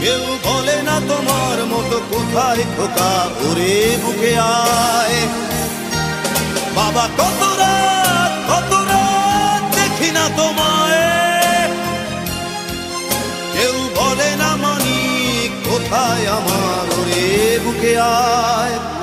কেউ বলে না তোমার মতো কোথায় খোকা ওরে বুকে আয়। বাবা, কত রাত কত রাত দেখি না তোমায়। কেউ বলে না মানি কোথায় আমার ওরে বুকে আয়।